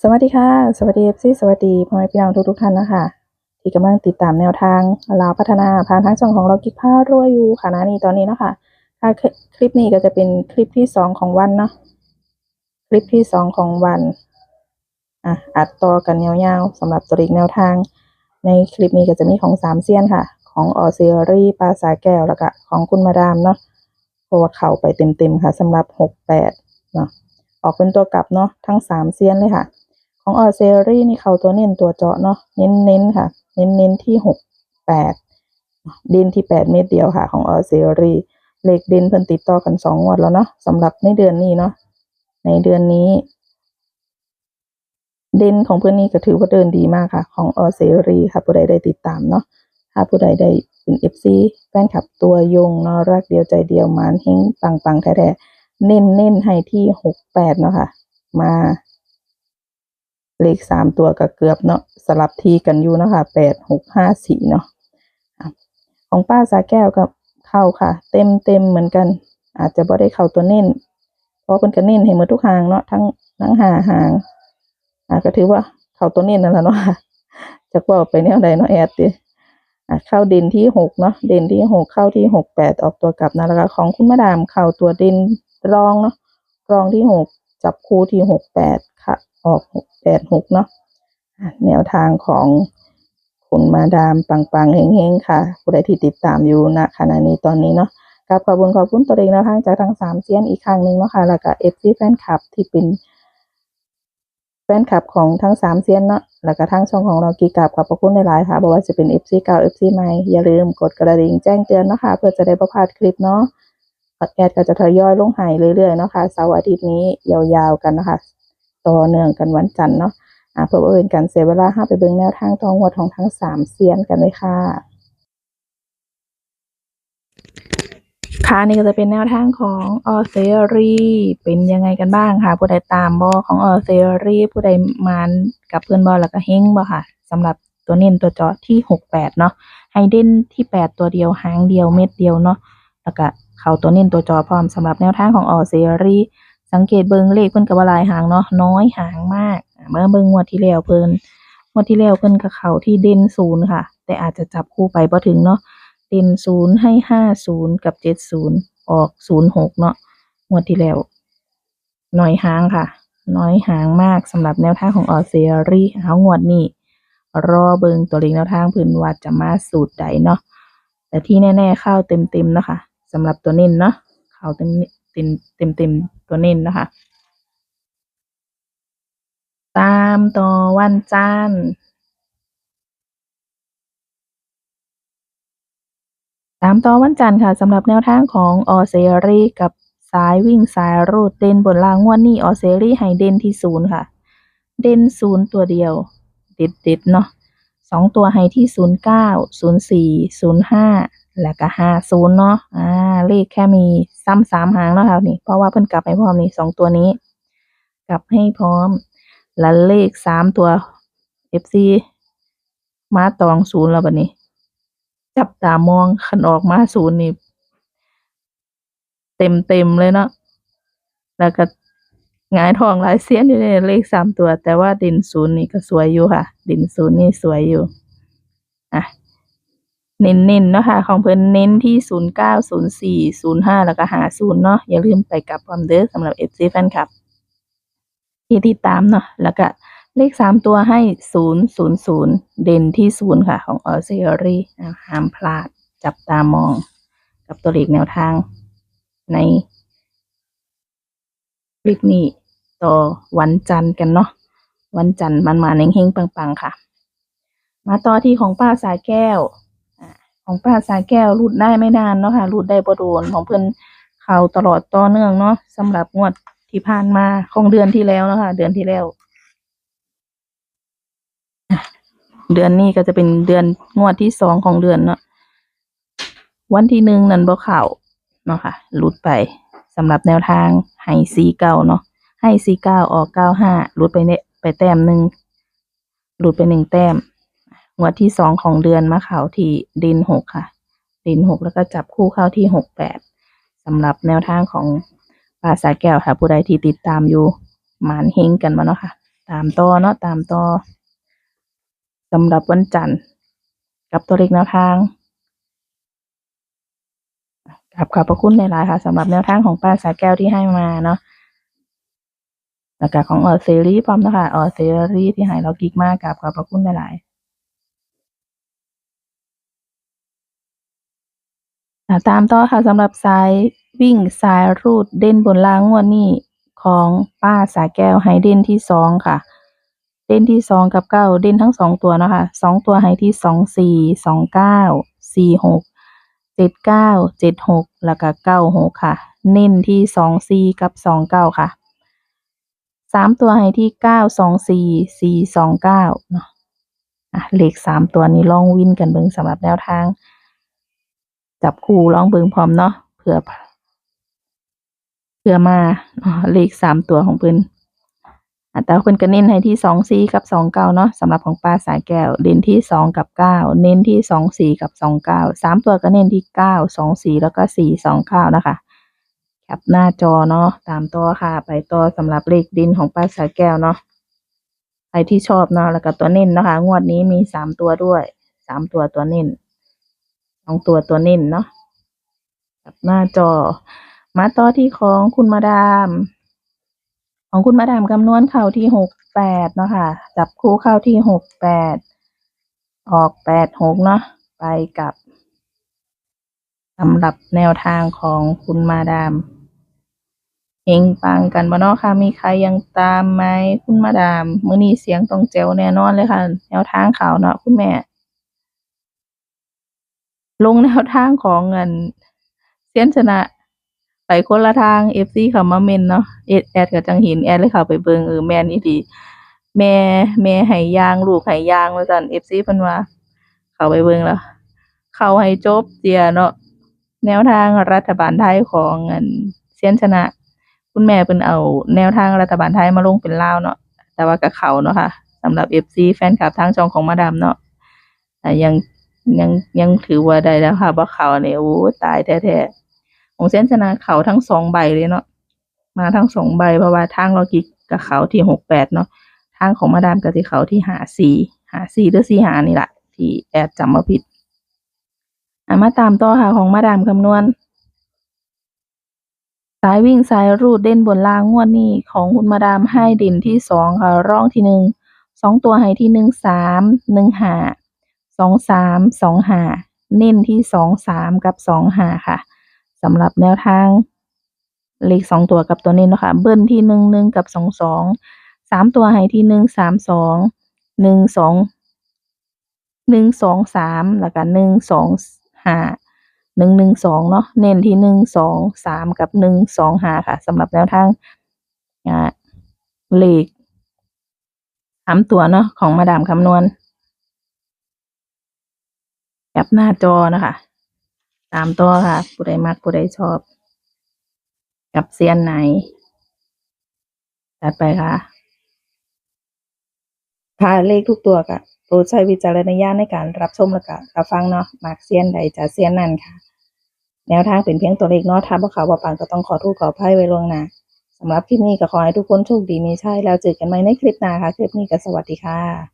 สวัสดีค่ะ สวัสดีเอฟซีสวัสดีพ่อแม่พี่น้องทุกทุกท่านนะคะ ที่กำลังติดตามแนวทางลาวพัฒนาผ่านทางช่องของเรากิกผ้ารวยอยู่ค่ะนะนี่ตอนนี้เนาะคะค่ะคลิปนี้ก็จะเป็นคลิปที่สองของวันเนาะคลิปที่สองของวันอะอัดต่อกันยาวๆสำหรับตัวเลขแนวทาง ในคลิปนี้ก็จะมีของสามเซียนค่ะ ของออเซอรี่ปลาสาแก้วแล้วก็ของคุณมาดามเนาะเพราะว่าเข้าไปเต็มๆค่ะสำหรับหกแปดเนาะออกเป็นตัวกลับเนาะทั้งสามเซียนเลยค่ะ ของออเซอรี่นี่เขาตัวเน้นตัวเจาะเนาะเน้นเน้นๆค่ะ เน้นเน้นๆที่หกแปดดินที่แปดเม็ดเดียวค่ะ ของออเซอรี่เลขเด่นเพิ่นติดต่อกันสองงวดแล้วเนาะสำหรับในเดือนนี้เนาะในเดือนนี้ เด่นของเพื่อนนี่ก็ถือว่าเดินดีมากค่ะ ของออเซรีค่ะ ผู้ใดได้ติดตามเนาะถ้าผู้ใดได้เป็นเอฟซีแฟนคลับตัวยงเนาะรักเดียวใจเดียวมานเฮงปังปังๆแท้ๆเน้นเน้นให้ที่หกแปดเนาะค่ะ มา เลขสามตัวก็เกือบเนาะสลับทีกันอยู่นะค่ะแปดหกห้าสี่เนาะของป้าสาแก้วก็เข้าค่ะ เต็มเต็มเหมือนกัน อาจจะบ่ได้เข้าตัวเน้น เพราะเพิ่นเน้นให้หมดทุกหางเนาะทั้งทั้งหาหางอะก็ถือว่าเข้าตัวเน้นนั่นแหละเนาะค่ะจะบอกไปแนวใดเนาะแอดดิอะเข้าเด่นที่หกเนาะเด่นที่หกเข้าที่หกแปดออกตัวกลับนะแล้วก็ของคุณมาดามเข้าตัวเด่นรองเนาะรองที่หก จับคู่ที่หกแปดค่ะ ออกหกแปดหกเนาะแนวทางของคุณมาดามปังปังๆเฮงๆค่ะ ผู้ใดที่ติดตามอยู่ณขณะนี้ตอนนี้เนาะกับขอบคุณขอบคุณตัวเองนวทางจากทางสามเซียนอีกครั้งหนึ่งเนาะค่ะแล้วก็เอฟซีแฟนคลับที่เป็นแฟนคลับของทั้งสามเซียนเนาะ แล้วก็ทั้งช่องของเรากีกับขอบพระคุณหลายๆค่ะบอกว่าจะเป็น FC เก่า FC ใหม่ อย่าลืมกดกระดิ่งแจ้งเตือนเนาะค่ะ เพื่อจะได้ประพลาดคลิปเนาะ แอดก็จะทยอยลงหายเรื่อยๆเนาะค่ะเสาร์อาทิตย์นี้ยาวๆกันนะคะต่อเนื่องกันวันจันทร์เนาะอ่าเพื่อเป็นการเสียเวลาห้าไปเบิ่งแนวทางตองวดของทั้งสามเซียนกันเลยค่ะค่ะนี่ก็จะเป็นแนวทางของออเซอรี่เป็นยังไงกันบ้างค่ะ ผู้ใดตามบอของออเซอรี่ผู้ใดมานกับเพื่อนบอแล้วก็เฮงบอค่ะสำหรับตัวเน้นตัวจาะที่หกแปดเนาะไฮเดนที่แปดตัวเดียวหางเดียวเม็ดเดียวเนาะแล้วก็ เขาตัวเน้นตัวจอพร้อมสำหรับแนวทางของออเซอรี่สังเกตเบิงเลขเพิ่นกับว่าลายหางเนาะน้อยหางมากเมื่อเบิงงวดที่แล้วเพิ่นงวดที่แล้วเพิ่นกับเขาที่เด่นศูนย์ค่ะ แต่อาจจะจับคู่ไปบ่ถึงเนาะเด่นศูนย์ให้ห้าศูนย์กับเจ็ดศูนย์ออกศูนย์หกเนาะงวดที่แล้วน้อยหางค่ะ น้อยหางมากสำหรับแนวทางของออเซอรี่เอางวดนี้รอเบิงตัวเลขแนวทางเพื้นว่าจะมาสูตรใดเนาะแต่ที่แน่ ๆ เข้าเต็ม ๆ นะคะ สำหรับตัวเน้นเนาะเข้าเต็มเต็มเต็มเต็มตัวเน้นนะคะ ตามต่อวันจันทร์ตามต่อวันจันทร์ค่ะสำหรับแนวทางของออเซรีกับสายวิ่งสายรูดเด่นบนล่างงวดนี้ออเซรีให้เด่นที่ศูนย์ค่ะ เด่นศูนย์ตัวเดียว เด็ดเด็ดเนาะสองตัวให้ที่ศูนย์เก้าศูนย์สี่ศูนย์ห้า แล้วก็ห้าศูนย์เนาะ อ่า เลขแค่มีซ้ำสามหางเนาะค่ะนี่ เพราะว่าเพิ่นกลับให้พร้อมนี่สองตัวนี้ กลับให้พร้อม และเลขสามตัว FC มาตองศูนย์แล้วบัดนี้ จับตามองคันออกมาศูนย์นี่ เต็มเต็มเลยเนาะ แล้วก็หงายทองหลายเสียนอยู่ในเลขสามตัว แต่ว่าด่นศูนย์นี่ก็สวยอยู่ค่ะด่นศูนย์นี่สวยอยู่ เน้นๆเนาะค่ะของเพิ่นเน้นที่ศูนย์เก้าศูนย์สี่ศูนย์ห้าแล้วก็หาศูนย์เนาะอย่าลืมไปกับความเด้อสำหรับเอฟซีแฟนคลับ ที่ติดตามเนาะแล้วก็เลขสามตัวให้ศูนย์ศูนย์ศูนย์เด่นที่ศูนย์ค่ะ ของออเซอรี่ห้ามพลาดจับตามอง กับตัวเลขแนวทาง ในคลิปนี้ต่อวันจันทร์กันเนาะวันจันทร์มันมาเฮงปังๆค่ะ มาต่อที่ของป้าสายแก้ว ของป้าสายแก้วรูดได้ไม่นานเนาะค่ะรูดได้บ่โดนของเพิ่นเข้าตลอดต่อเนื่องเนาะสำหรับงวดที่ผ่านมาของเดือนที่แล้วเนาะค่ะเดือนที่แล้ว เดือนนี้ก็จะเป็นเดือนงวดที่สองของเดือนเนาะวันที่หนึ่งนั่นบ่เข้าเนาะค่ะรูดไปสำหรับแนวทางให้ซีเก้าเนาะให้ซีเก้าออกเก้าห้ารูดไปเนี่ยไปแต้มหนึ่งรูดไปหนึ่งแต้ม งวดที่สองของเดือนมาเข้าที่ดินหกค่ะ ดินหกแล้วก็จับคู่เข้าที่หกแปดสำหรับแนวทางของปลาสายแก้วค่ะ ผู้ใดที่ติดตามอยู่หมานเฮงกันมาเนาะค่ะ ตามต่อเนาะตามต่อสำหรับวันจันทร์ กับตัวเลขแนวทางกับขอบพระคุณหลายค่ะสำหรับแนวทางของป้าสาแก้วที่ให้มาเนาะแล้วก็ของออเซรีพร้อมนะคะออเซรีที่ให้เรากิกมากกับขอบพระคุณหลายๆอะ ตามต่อค่ะสำหรับสายวิ่งสายรูดเด่นบนล่างงวดนี้ของป้าสาแก้วให้เด่นที่สองค่ะ เด่นที่สองกับเก้าเด่นทั้งสองตัวเนาะคะสองตัวให้ที่สองสี่สองเก้าสี่หกเจ็ดเก้าเจ็ดหกแล้วก็เก้าหกค่ะ เน้นที่สองสี่กับสองเก้าค่ะสามตัวให้ที่เก้าสองสี่สี่สองเก้าเนาะอะเลขสามตัวนี้ลองวินกันเบิ่งสำหรับแนวทาง จับคู่ลองเบิ่งพร้อมเนาะเผื่อเผื่อมาเนาะเลขสามตัวของเพิ่นอัตราเพิ่นก็เน้นให้ที่สองสี่กับสองเก้าเนาะสำหรับของป้าสายแก้วเน้นที่สองกับเก้าเน้นที่สองสี่กับสองเก้าสามตัวก็เน้นที่เก้าสองสี่แล้วก็สี่สองเก้านะคะแคปหน้าจอเนาะตามตัวค่ะ ไปต่อสำหรับเลขดินของป้าสายแก้วเนาะใครที่ชอบเนาะแล้วก็ตัวเน้นนะคะ งวดนี้มีสามตัวด้วยสามตัวตัวเน้น สองตัวตัวเน้นเนาะแคปหน้าจอ มาต่อที่ของคุณมาดาม ของคุณมาดามคำนวณเข้าที่หกแปดเนาะค่ะ จับคู่เข้าที่หกแปด ออกแปดหกเนาะ ไปกับสำหรับแนวทางของคุณมาดามเฮงปังกันบ่เนาะค่ะ มีใครยังตามไหมคุณมาดาม มื้อนี้เสียงต้องแจ๋วแน่นอนเลยค่ะ แนวทางข่าวเนาะคุณแม่ ลงแนวทางของเงินเซียนชนะ ไปคนละทาง FC เขามาเมนเนาะเอ็ดแอดก็จังห็นแอดเลยเข้าไปเบิงเออแม่นอีหลีแม่แม่ให้ยางลูกให้ยางว่าซั่น FC เพิ่นว่าเข้าไปเบิงแล้ว เข้าให้จบเจียเนาะแนวทางรัฐบาลไทยของอันเซียนชนะ คุณแม่เพิ่นเอา แนวทางรัฐบาลไทยมาลงเป็นลาวเนาะแต่ว่าก็เขาเนาะค่ะสำหรับ FC แฟนคลับทางช่องของมาดามเนาะอ่ายัง ยังยังถือว่าได้แล้วค่ะบ่เข้านี่โอ้ตายแท้ๆของเส้นชนะเขาทั้งสองใบเลยเนาะมาทั้งสองใบเพราะว่าทางเรากิกกับเขาที่หกแปดเนาะทางของมาดามกับที่เขาที่หาสี่หาสี่หรือสี่หานี่แหละที่แอดจำมาผิดอะมาตามต่อค่ะของมาดามคำนวณสายวิ่งสายรูดเด่นบนล่างงวดนี้ของคุณมาดามให้ด่นที่สองค่ะร่องที่หนึ่งสองตัวให้ที่หนึ่งสามหนึ่งหา สองสามสองหาเน้นที่สองสามกับสองหาค่ะสำหรับแนวทางเลขสองตัวกับตัวนี้เนะคะเบิ้ลที่หนึ่งหนึ่งกับสองสองสามตัวให้ที่หนึ่งสามสองหนึ่งสองหนึ่งสองสามแล้วก็หนึ่งสองหาหนึ่งหนึ่งสองเนาะเน้นที่หนึ่งสองสามกับหนึ่งสองหาค่ะสำหรับแนวทางอ่าเลขสามตัวเนาะของมาดามคำนวณ แอปหน้าจอนะคะ ตามตัวค่ะ ผู้ใดมักผู้ใดชอบ กับเซียนไหนจัดไปค่ะค่ะเลขทุกตัวก็โปรดใช้วิจารณญาณในการรับชมและก็รับฟังเนาะมักเซียนใดจะเซียนนั่นค่ะ แนวทางเป็นเพียงตัวเลขเนาะถ้าบ่เขาบ่ปังก็ต้องขอโทษขออภัยไว้ล่วงหน้าสำหรับคลิปนี้ก็ขอให้ทุกคนโชคดีมีชัยแล้วเจอกันใหม่ในคลิปหน้าค่ะ คลิปนี้ก็สวัสดีค่ะ